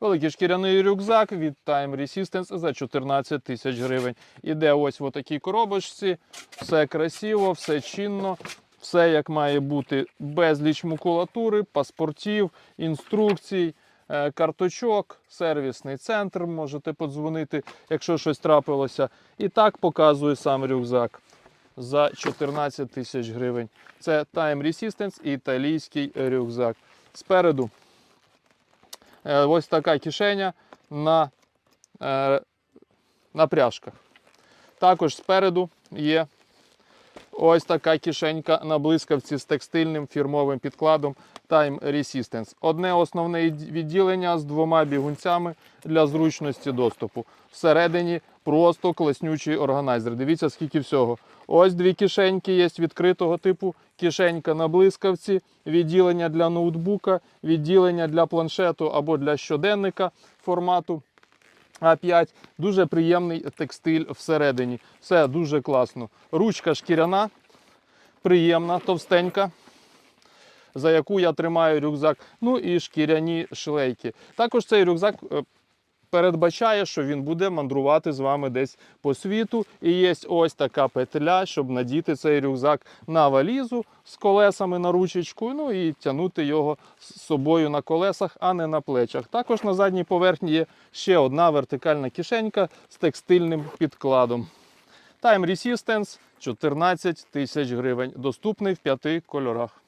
Великий шкіряний рюкзак від Time Resistance за 14 тисяч гривень. Іде ось в такій коробочці. Все красиво, все чинно, все як має бути. Безліч макулатури, паспортів, інструкцій, е, карточок, сервісний центр. Можете подзвонити, якщо щось трапилося. І так показує сам рюкзак за 14 тисяч гривень. Це Time Resistance італійський рюкзак. Спереду ось така кишеня на, е, на пряжках. Також спереду є ось така кишенька на блискавці з текстильним фірмовим підкладом Time Resistance. Одне основне відділення з двома бігунцями для зручності доступу. Всередині просто класнючий органайзер. Дивіться, скільки всього. Ось дві кишеньки є відкритого типу. Кишенька на блискавці, відділення для ноутбука, відділення для планшету або для щоденника формату А5. Дуже приємний текстиль всередині. Все дуже класно. Ручка шкіряна, приємна, товстенька. За яку я тримаю рюкзак, ну і шкіряні шлейки. Також цей рюкзак е, передбачає, що він буде мандрувати з вами десь по світу. І є ось така петля, щоб надіти цей рюкзак на валізу з колесами на ручечку, ну і тягнути його з собою на колесах, а не на плечах. Також на задній поверхні є ще одна вертикальна кишенька з текстильним підкладом. Time Resistance 14 тисяч гривень, доступний в п'яти кольорах.